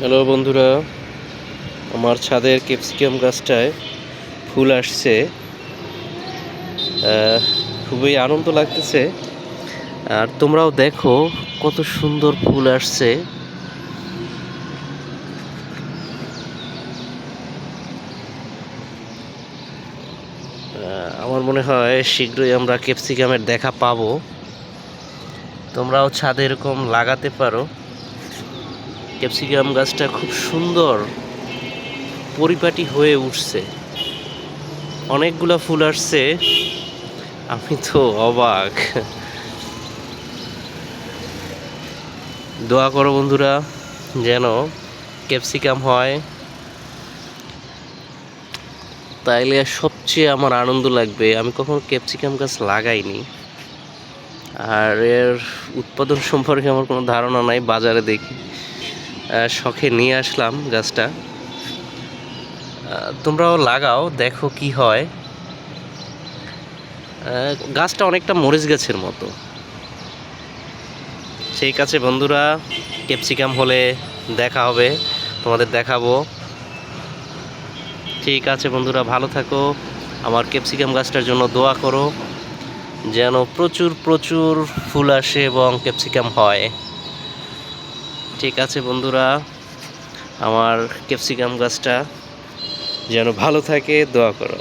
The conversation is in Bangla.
হ্যালো বন্ধুরা, আমার ছাদের ক্যাপসিকাম গাছটায় ফুল আসছে। খুবই আনন্দ লাগতেছে। আর তোমরাও দেখো কত সুন্দর ফুল আসছে। আমার মনে হয় শীঘ্রই আমরা ক্যাপসিকামের দেখা পাবো। তোমরাও ছাদে এরকম লাগাতে পারো। ক্যাপসিকাম গাছটা খুব সুন্দর পরিপাটি হয়ে উঠছে। অনেকগুলা ফুল আসছে। আমি তো অবাক। দোয়া করো বন্ধুরা, যেন ক্যাপসিকাম হয়। তাইলে সবচেয়ে আমার আনন্দ লাগবে। আমি কখনো ক্যাপসিকাম গাছ লাগাইনি। আর এর উৎপাদন সম্পর্কে আমার কোনো ধারণা নাই, বাজারে দেখি। শখে নিয়ে আসলাম গাছটা। তোমরাও লাগাও, দেখো কি হয়। গাছটা অনেকটা মরিচ গাছের মতো। সেই কাছে বন্ধুরা, ক্যাপসিকাম হলে দেখা হবে, তোমাদের দেখাবো। ঠিক আছে বন্ধুরা, ভালো থাকো। আমার ক্যাপসিকাম গাছটার জন্য দোয়া করো, যেন প্রচুর প্রচুর ফুল আসে এবং ক্যাপসিকাম হয়। ঠিক আছে বন্ধুরা আমার ক্যাপসিকাম গাছটা যেন ভালো থাকে দোয়া করো।